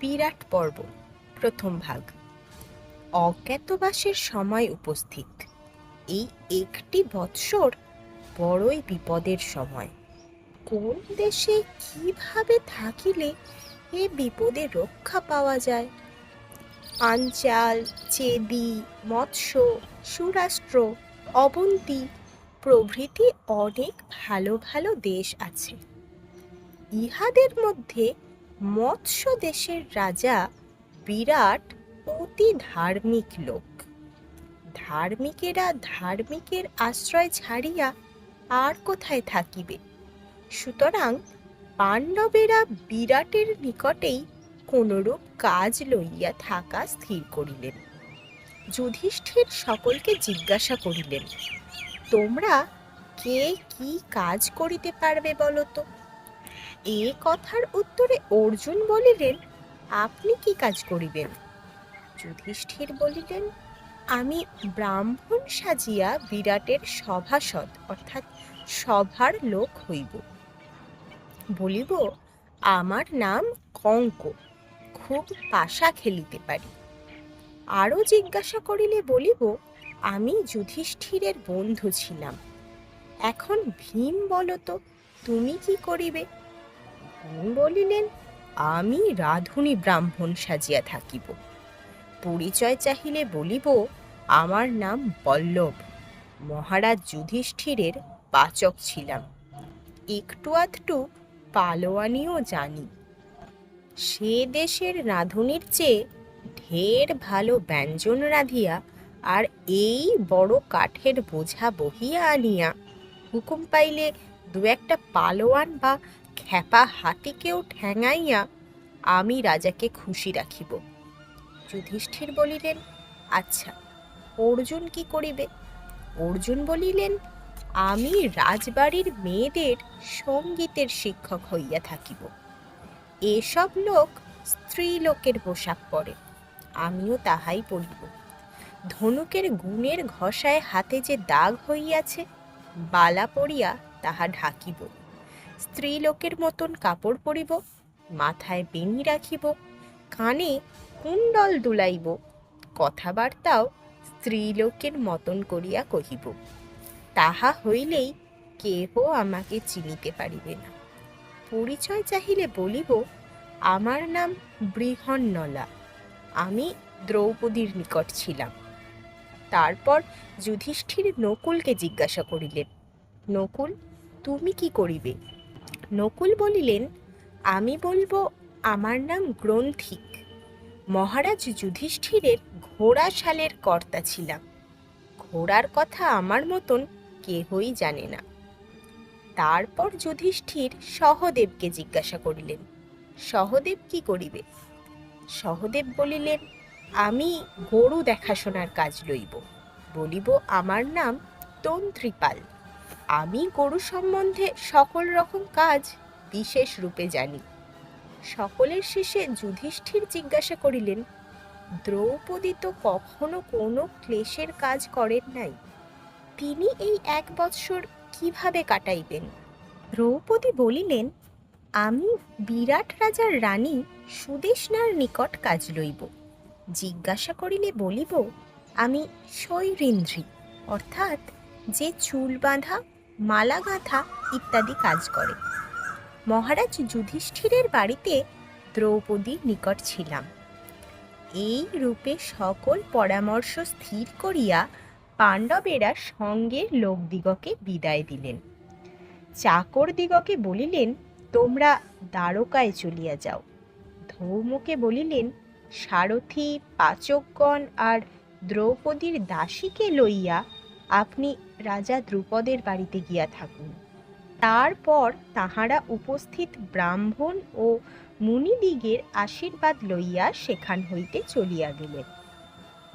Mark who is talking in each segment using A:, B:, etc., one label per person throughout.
A: বিরাট পর্ব, প্রথম ভাগ। অজ্ঞাতবাসের সময় উপস্থিত। এই একটি বৎসর বড়ই বিপদের সময়। কোন দেশে কীভাবে থাকিলে এ বিপদে রক্ষা পাওয়া যায়? আঞ্চাল চেদি, মৎস্য, সুরাষ্ট্র, অবন্তী প্রভৃতি অনেক ভালো ভালো দেশ আছে। ইহাদের মধ্যে মৎস্য দেশের রাজা বিরাট অতি ধার্মিক লোক। ধার্মিকেরা ধার্মিকের আশ্রয় ছাড়িয়া আর কোথায় থাকিবে? সুতরাং পাণ্ডবেরা বিরাটের নিকটেই কোনরূপ কাজ লইয়া থাকা স্থির করিলেন। যুধিষ্ঠির সকলকে জিজ্ঞাসা করিলেন, তোমরা কে কি কাজ করিতে পারবে বলো তো? এ কথার উত্তরে অর্জুন বলিলেন, আপনি কি কাজ করিবেন? যুধিষ্ঠির বলিলেন, আমি ব্রাহ্মণ সাজিয়া বিরাটের সভাসদ, অর্থাৎ সভার লোক হইব। বলিব, আমার নাম কঙ্ক, খুব পাশা খেলিতে পারি। আরও জিজ্ঞাসা করিলে বলিব, আমি যুধিষ্ঠিরের বন্ধু ছিলাম। এখন ভীম বলতো, তুমি কি করিবে? বলিলেন, আমি রাধুনী ব্রাহ্মণ সাজিয়া থাকিব। পরিচয় চাহিলে বলিব, আমার নাম বল্লভ। মহারাজ যুধিষ্ঠিরের পাচক ছিলাম। একটু আধটু পালোয়ানিও জানি। সে দেশের রাঁধুনির চেয়ে ঢের ভালো ব্যঞ্জন রাঁধিয়া আর এই বড় কাঠের বোঝা বহিয়া আনিয়া হুকুম পাইলে দু একটা পালোয়ান বা খ্যাপা হাতিকেও ঠ্যাঙাইয়া আমি রাজাকে খুশি রাখিব। যুধিষ্ঠির বলিলেন আচ্ছা অর্জুন কি করিবে? অর্জুন বলিলেন, আমি রাজবাড়ির মেয়েদের সঙ্গীতের শিক্ষক হইয়া থাকিব। এসব লোক স্ত্রী লোকের পোশাক পরে, আমিও তাহাই পরিব। ধনুকের গুণের ঘষায় হাতে যে দাগ হইয়াছে, বালা পড়িয়া তাহা ঢাকিব। স্ত্রী লোকের মতন কাপড় পরিব, মাথায় বেনি রাখিব, কানে কুণ্ডল দুলাইব, কথাবার্তাও স্ত্রীলোকের মতন করিয়া কহিব। তাহা হইলেই কেহ আমাকে চিনিতে পারিবে না। পরিচয় চাহিলে বলিব, আমার নাম বৃহন্নলা, আমি দ্রৌপদীর নিকট ছিলাম। তারপর যুধিষ্ঠির নকুলকে জিজ্ঞাসা করিলেন, নকুল, তুমি কি করিবে? নকুল বলিলেন, আমি বলব আমার নাম গ্রন্থিক। মহারাজ যুধিষ্ঠিরের ঘোড়া শালের কর্তা ছিলাম। ঘোড়ার কথা আমার মতন কেহই জানে না। তারপর যুধিষ্ঠির সহদেবকে জিজ্ঞাসা করিলেন, সহদেব কি করিবে? সহদেব বলিলেন, আমি গরু দেখাশোনার কাজ লইব। বলিব, আমার নাম তন্ত্রীপাল। আমি গরু সম্বন্ধে সকল রকম কাজ বিশেষ রূপে জানি। সকলের শেষে যুধিষ্ঠির জিজ্ঞাসা করিলেন, দ্রৌপদী তো কখনো কোনো ক্লেশের কাজ করেন নাই। তিনি এই এক বৎসর কীভাবে কাটাইবেন? দ্রৌপদী বলিলেন, আমি বিরাট রাজার রানী সুদেশনার নিকট কাজ লইব। জিজ্ঞাসা করিলে বলিব, আমি শৈরিন্দ্রী, অর্থাৎ যে চুল বাঁধা মালা গাঁথা ইত্যাদি কাজ করে। মহারাজ যুধিষ্ঠিরের বাড়িতে দ্রৌপদীর নিকট ছিলাম। এই রূপে সকল পরামর্শ স্থির করিয়া পাণ্ডবেরা সঙ্গের লোকদিগকে বিদায় দিলেন। চাকর দিগকে বলিলেন, তোমরা দ্বারকায় চলিয়া যাও। ধৌমকে বলিলেন, সারথি, পাচকগণ আর দ্রৌপদীর দাসীকে লইয়া আপনি রাজা দ্রুপদের বাড়িতে গিয়া থাকুন। তারপর তাহারা উপস্থিত ব্রাহ্মণ ও মুনিদিগের আশীর্বাদ লইয়া সেখান হইতে চলিয়া গেলেন।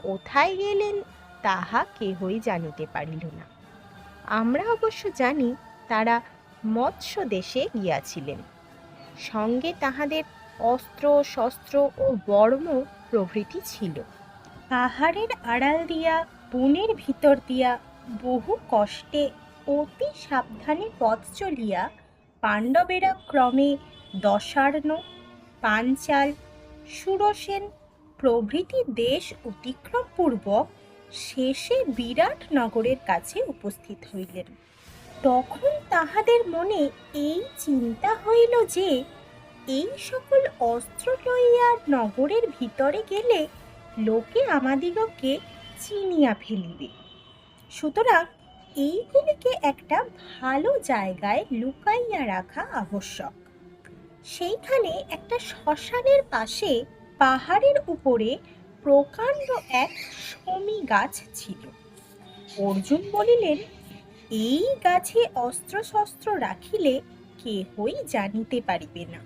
A: কোথায় গেলেন তাহা কেহই জানিতে পারিল না। আমরা অবশ্য জানি তারা মৎস্য দেশে গিয়াছিলেন। সঙ্গে তাহাদের অস্ত্র, শস্ত্র ও বর্ম প্রভৃতি ছিল। পাহাড়ের আড়াল দিয়া বনের ভিতর দিয়া বহু কষ্টে অতি সাবধানে পথ চলিয়া পাণ্ডবেরা ক্রমে দশার্ণ পাঞ্চাল সুরসেন প্রভৃতি দেশ অতিক্রম পূর্বক শেষে বিরাট নগরের কাছে উপস্থিত হইলেন। তখন তাহাদের মনে এই চিন্তা হইল যে, এই সকল অস্ত্র লইয়া নগরের ভিতরে গেলে লোকে আমাদিগকে চিনিয়া ফেলিবে। সুতরাং এইগুলিকে একটা ভালো জায়গায় লুকাইয়া রাখা আবশ্যক। সেইখানে একটা শ্মশানের পাশে পাহাড়ের উপরে প্রকাণ্ড এক শমী গাছ ছিল। অর্জুন বলিলেন, এই গাছে অস্ত্র শস্ত্র রাখিলে কেহই জানিতে পারিবে না।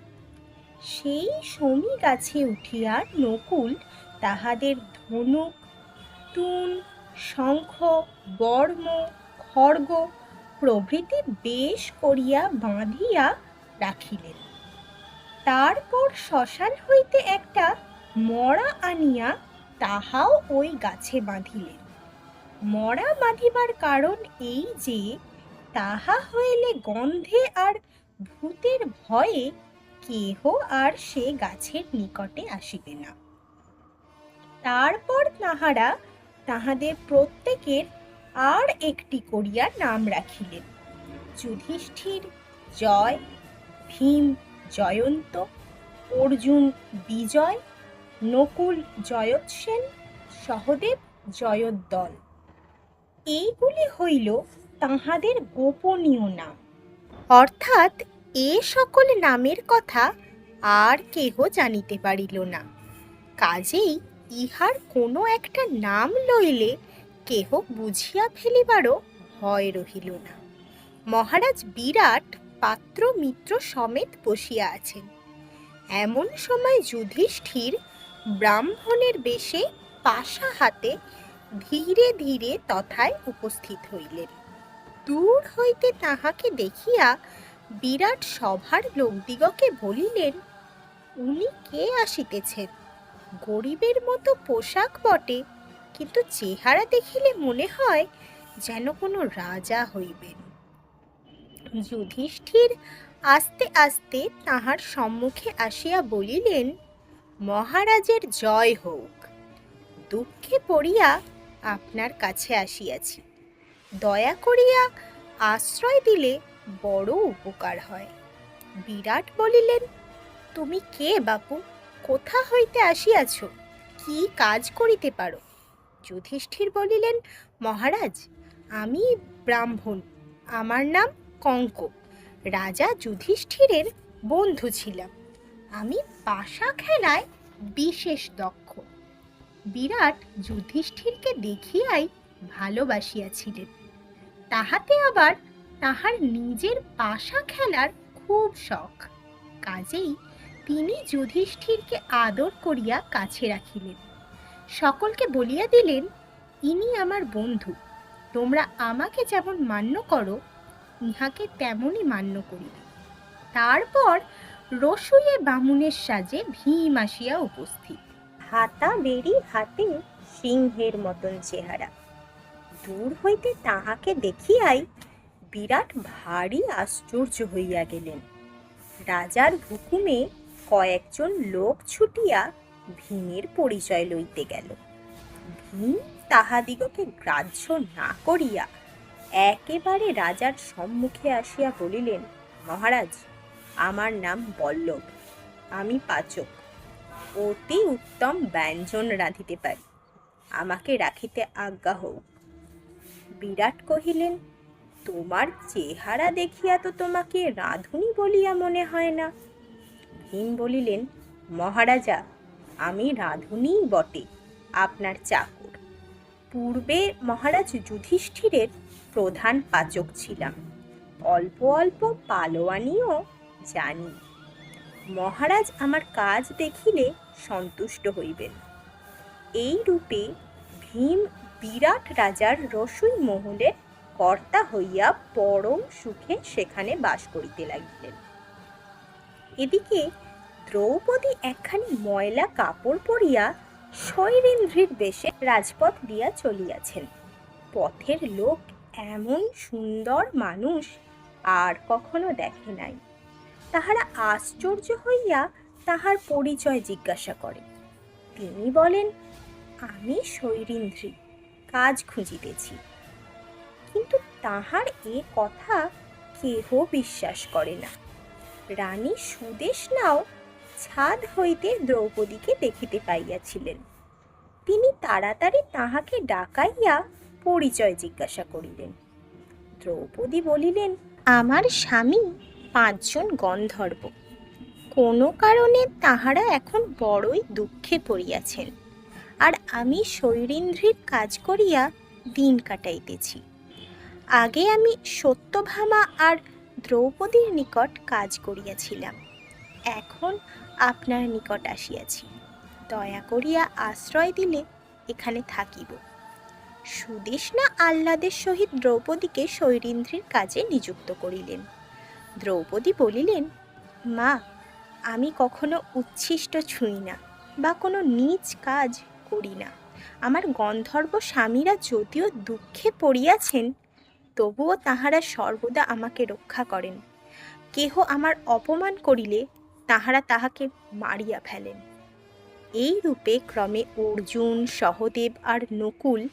A: সেই শমী গাছে উঠিয়া নকুল তাহাদের ধনুক তুন শঙ্খ, বর্ম, খড়গ প্রভৃতি বেশ করিয়া বাঁধিয়া রাখিলেন। তারপর শ্মশান হইতে একটা মরা আনিয়া তাহাও ওই গাছে বাঁধিলেন। মরা বাঁধিবার কারণ এই যে, তাহা হইলে গন্ধে আর ভূতের ভয়ে কেহ আর সে গাছের নিকটে আসিবে না। তারপর তাহারা তাহাদের প্রত্যেকের আর একটি করিয়া নাম রাখিলেন। যুধিষ্ঠির, জয়, ভীম, জয়ন্ত, অর্জুন, বিজয়, নকুল, জয়ৎসেন, সহদেব, জয়দ্দল। এইগুলি হইল তাহাদের গোপনীয় নাম। অর্থাৎ এ সকল নামের কথা আর কেহ জানিতে পারিল না। কাজেই ইহার কোনো একটা নাম লইলে কেহ বুঝিয়া ফেলিবারও ভয় রহিল না। মহারাজ বিরাট পাত্র মিত্র সমেত বসিয়া আছেন। এমন সময় যুধিষ্ঠির ব্রাহ্মণের বেশে পাশা হাতে ধীরে ধীরে তথায় উপস্থিত হইলেন। দূর হইতে তাহাকে দেখিয়া বিরাট সভার লোকদিগকে বলিলেন, উনি কে আসিতেছেন? গরিবের মতো পোশাক বটে, কিন্তু চেহারা দেখিলে মনে হয় যেন কোনো রাজা হইবেন। যুধিষ্ঠির আস্তে আস্তে তাহার সম্মুখে আসিয়া বলিলেন, মহারাজের জয় হোক। দুঃখে পড়িয়া আপনার কাছে আসিয়াছি। দয়া করিয়া আশ্রয় দিলে বড় উপকার হয়। বিরাট বলিলেন, তুমি কে বাপু? কোথা হইতে আসিয়াছ? কি কাজ করিতে পারো? যুধিষ্ঠির বলিলেন, মহারাজ, আমি ব্রাহ্মণ, আমার নাম কঙ্ক। রাজা যুধিষ্ঠিরের বন্ধু ছিলাম। আমি পাশা খেলায় বিশেষ দক্ষ। বিরাট যুধিষ্ঠিরকে দেখিয়াই ভালোবাসিয়াছিলেন। তাহাতে আবার তাহার নিজের পাশা খেলার খুব শখ। কাজেই তিনি যুধিষ্ঠিরকে আদর করিয়া কাছে রাখিলেন। সকলকে বলিয়া দিলেন, ইনি আমার বন্ধু, তোমরা আমাকে যেমন মান্য করো, ইহাকে তেমনই মান্য করিবে তারপর রসুইয়ে বামুনের সাজে ভীম আসিয়া উপস্থিত। হাতা বেরি হাতে সিংহের মতন চেহারা। দূর হইতে তাহাকে দেখিয়াই বিরাট ভারী আশ্চর্য হইয়া গেলেন। রাজার হুকুমে কয়েকজন লোক ছুটিয়া ভীমের পরিচয় লইতে গেল। ভীম তাহাদিগকে গ্রাহ্য না করিয়া একেবারে রাজার সম্মুখে আসিয়া বলিলেন, মহারাজ, আমার নাম বল্লভ, আমি পাচক। অতি উত্তম ব্যঞ্জন রাঁধিতে পারি, আমাকে রাখিতে আজ্ঞা হোক বিরাট কহিলেন, তোমার চেহারা দেখিয়া তো তোমাকে রাঁধুনি বলিয়া মনে হয় না। ভীম বলিলেন, মহারাজা, আমি রাঁধুনিই বটে আপনার চাকর। পূর্বে মহারাজ যুধিষ্ঠিরের প্রধান পাচক ছিলাম। অল্প অল্প পালোয়ানিও জানি। মহারাজ আমার কাজ দেখিলে সন্তুষ্ট হইবেন। এই রূপে ভীম বিরাট রাজার রসুই মহলের কর্তা হইয়া পরম সুখে সেখানে বাস করিতে লাগিলেন। এদিকে দ্রৌপদী একখানি ময়লা কাপড় পরিয়া শৈরেন্দ্রীর দেশে রাজপথ দিয়া চলিয়াছেন। পথের লোক এমন সুন্দর মানুষ আর কখনো দেখে নাই। তাহারা আশ্চর্য হইয়া তাহার পরিচয় জিজ্ঞাসা করে। তিনি বলেন, আমি শৈরিন্দ্রী, কাজ খুঁজিতেছি। কিন্তু তাহার এ কথা কেহ বিশ্বাস করে না। রানী সুদেশনাও ছাদ হইতে দ্রৌপদীকে দেখিতে পাইয়াছিলেন। তিনি তাড়াতাড়ি তাহাকে ডাকাইয়া পরিচয় জিজ্ঞাসা করিলেন। দ্রৌপদী বলিলেন, আমার স্বামী পাঁচজন গন্ধর্ব। কোনো কারণে তাহারা এখন বড়ই দুঃখে পড়িয়াছেন। আর আমি শৈরিন্দ্রীর কাজ করিয়া দিন কাটাইতেছি। আগে আমি সত্যভামা আর দ্রৌপদীর নিকট কাজ করিয়াছিলাম। এখন আপনার নিকট আসিয়াছি। দয়া করিয়া আশ্রয় দিলে এখানে থাকিব। সুদেশনা আহ্লাদের সহিত দ্রৌপদীকে শৈরিন্দ্রীর কাজে নিযুক্ত করিলেন। দ্রৌপদী বলিলেন, মা, আমি কখনো উচ্ছিষ্ট ছুঁই না বা কোনো নিজ কাজ করি না। আমার গন্ধর্ব স্বামীরা যদিও দুঃখে পড়িয়াছেন তবুও তাহারা সর্বদা আমাকে রক্ষা করেন। কেহ আমার অপমান করিলে তাহারা তাহাকে মারিয়া ফেলেন। এই রূপে ক্রমে অর্জুন, সহদেব আর নকুল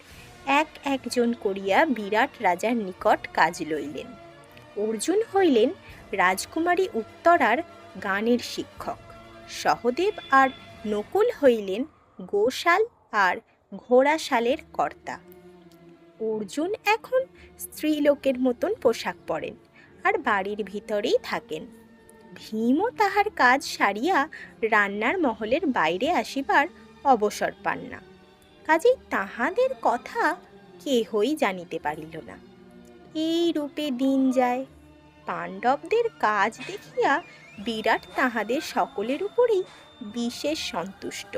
A: এক একজন করিয়া বিরাট রাজার নিকট কাজ লইলেন। অর্জুন হইলেন রাজকুমারী উত্তরার গানের শিক্ষক। সহদেব আর নকুল হইলেন গোশাল আর ঘোড়াশালের কর্তা। অর্জুন এখন স্ত্রীলোকের মতন পোশাক পরেন আর বাড়ির ভিতরেই থাকেন। ভীমও তাহার কাজ সারিয়া রান্নার মহলের বাইরে আসিবার অবসর পান না। কাজেই তাহাদের কথা কেহই জানিতে পারিল না। এই রূপে দিন যায়, পাণ্ডবদের কাজ দেখিয়া বিরাট তাহাদের সকলের উপরেই বিশেষ সন্তুষ্ট।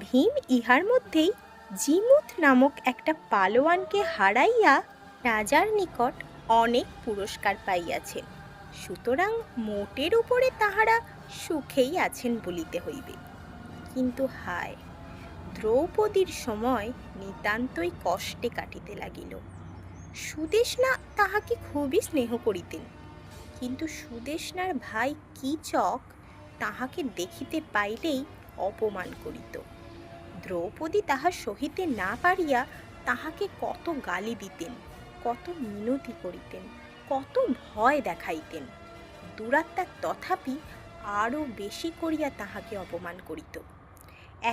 A: ভীম ইহার মধ্যেই জিমুত নামক একটা পালোয়ানকে হারাইয়া রাজার নিকট অনেক পুরস্কার পাইয়াছেন সুতরাং মোটের উপরে তাহারা সুখেই আছেন বলিতে হইবে। কিন্তু হায়, দ্রৌপদীর সময় নিতান্তই কষ্টে কাটিতে লাগিল। সুদেশনা তাহাকে খুবই স্নেহ করিতেন। কিন্তু সুদেশনার ভাই কীচক তাহাকে দেখিতে পাইলেই অপমান করিত। দ্রৌপদী তাহা সহিতে না পারিয়া তাহাকে কত গালি দিতেন, কত মিনতি করিতেন, কত ভয় দেখাইতেন। দুরাত্মা তথাপি আরও বেশি করিয়া তাহাকে অপমান করিত।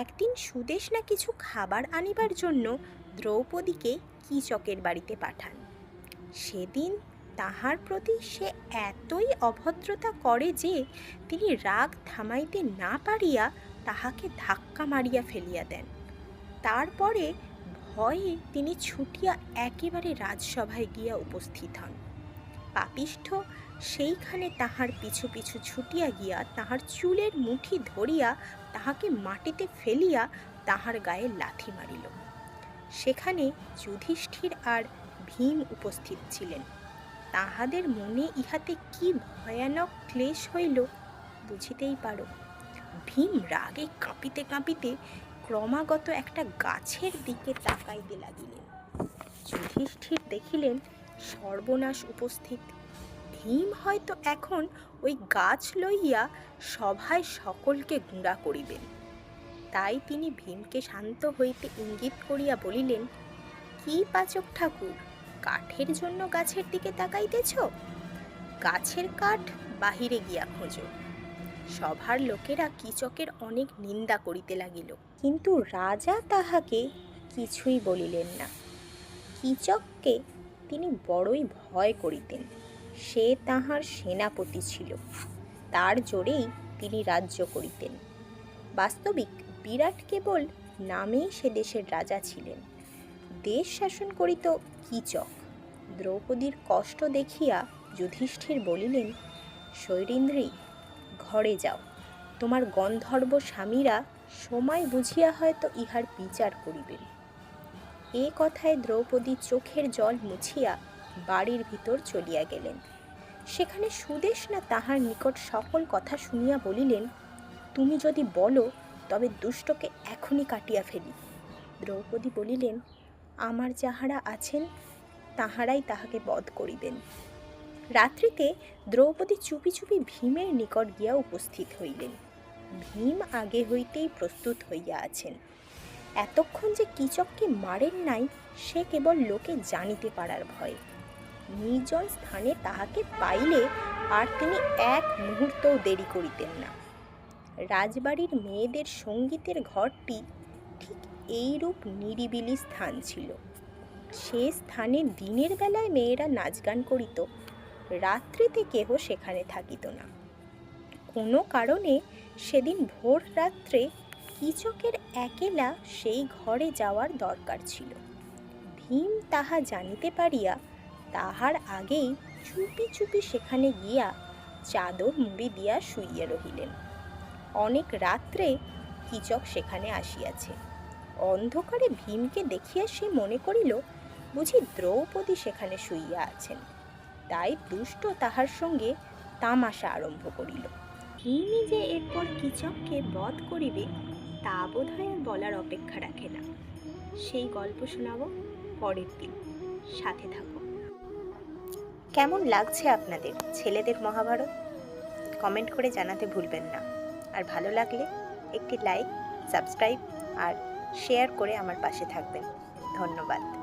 A: একদিন সুদেশনা কিছু খাবার আনিবার জন্য দ্রৌপদীকে কীচকের বাড়িতে পাঠান। সেদিন তাহার প্রতি সে এতই অভদ্রতা করে যে তিনি রাগ থামাইতে না পারিয়া তাহাকে ধাক্কা মারিয়া ফেলিয়া দেন। তারপরে ভয়ে তিনি ছুটিয়া একেবারে রাজসভায় গিয়া উপস্থিত হন। পাপিষ্ঠ সেইখানে তাহার পিছু পিছু ছুটিয়া গিয়া তাহার চুলের মুঠি ধরিয়া তাহাকে মাটিতে ফেলিয়া তাহার গায়ে লাথি মারিল। সেখানে যুধিষ্ঠির আর ভীম উপস্থিত ছিলেন। তাহাদের মনে ইহাতে কি ভয়ানক ক্লেশ হইল বুঝিতেই পারো। ভীম রাগে কাঁপিতে কাঁপিতে ক্রমাগত একটা গাছের দিকে তাকাইতে লাগিলেন। যুধিষ্ঠির দেখিলেন সর্বনাশ উপস্থিত। ভীম হয়তো এখন ওই গাছ লইয়া সভায় সকলকে গুঁড়া করিবেন। তাই তিনি ভীমকে শান্ত হইতে ইঙ্গিত করিয়া বলিলেন, কি পাচক ঠাকুর, কাঠের জন্য গাছের দিকে তাকাইতেছ? গাছের কাঠ বাহিরে গিয়া খোঁজো। সভার লোকেরা কীচকের অনেক নিন্দা করিতে লাগিল। কিন্তু রাজা তাহাকে কিছুই বলিলেন না। কীচককে তিনি বড়ই ভয় করিতেন। সে তাহার সেনাপতি ছিল। তার জোরেই তিনি রাজ্য করিতেন। বাস্তবিক বিরাট কেবল নামেই সে দেশের রাজা ছিলেন। দেশ শাসন করিত কীচক। দ্রৌপদীর কষ্ট দেখিয়া যুধিষ্ঠির বলিলেন, শৈরিন্দ্রী ঘরে যাও। তোমার গন্ধর্ব স্বামীরা সময় বুঝিয়া হয়তো ইহার বিচার করিবেন। এ কথায় দ্রৌপদী চোখের জল মুছিয়া বাড়ির ভিতর চলিয়া গেলেন। সেখানে সুদেশনা তাহার নিকট সকল কথা শুনিয়া বলিলেন, তুমি যদি বলো, তবে দুষ্টকে এখনই কাটিয়া ফেলি। দ্রৌপদী বলিলেন, আমার যাহারা আছেন, তাহারাই তাহাকে বধ করিবেন। রাত্রিতে দ্রৌপদী চুপি চুপি ভীমের নিকট গিয়া উপস্থিত হইলেন। ভীম আগে হইতেই প্রস্তুত হইয়া আছেন। এতক্ষণ যে কিচককে মারেন নাই, সে কেবল লোকে জানিতে পারার ভয়। নির্জন স্থানে তাহাকে পাইলে আর তিনি এক মুহূর্তও দেরি করিতেন না। রাজবাড়ির মেয়েদের সঙ্গীতের ঘরটি ঠিক এইরূপ নিরিবিলি স্থান ছিল। সে স্থানে দিনের বেলায় মেয়েরা নাচ গান করিত রাত্রিতে কেহ সেখানে থাকিত না। কোনো কারণে সেদিন ভোর রাত্রে কিচকের একেলা সেই ঘরে যাওয়ার দরকার ছিল। ভীম তাহা জানিতে পারিয়া তাহার আগেই চুপি চুপি সেখানে গিয়া চাদর মুড়ি দিয়া শুইয়া রহিলেন। অনেক রাত্রে কিচক সেখানে আসিয়াছে। অন্ধকারে ভীমকে দেখিয়া সে মনে করিল, বুঝি দ্রৌপদী সেখানে শুইয়া আছেন। তাই দুষ্ট তাহার সঙ্গে তামাশা আরম্ভ করিল। ভীমই যে এরপর কিচককে বধ করিবে, তা বোধ হয় বলার অপেক্ষা রাখে না। সেই গল্প শোনাবো পরের দিন। সাথে থাকো। কেমন লাগছে আপনাদের ছেলেদের মহাভারত? কমেন্ট করে জানাতে ভুলবেন না। আর ভালো লাগলে একটি লাইক, সাবস্ক্রাইব আর শেয়ার করে আমার পাশে থাকবেন। ধন্যবাদ।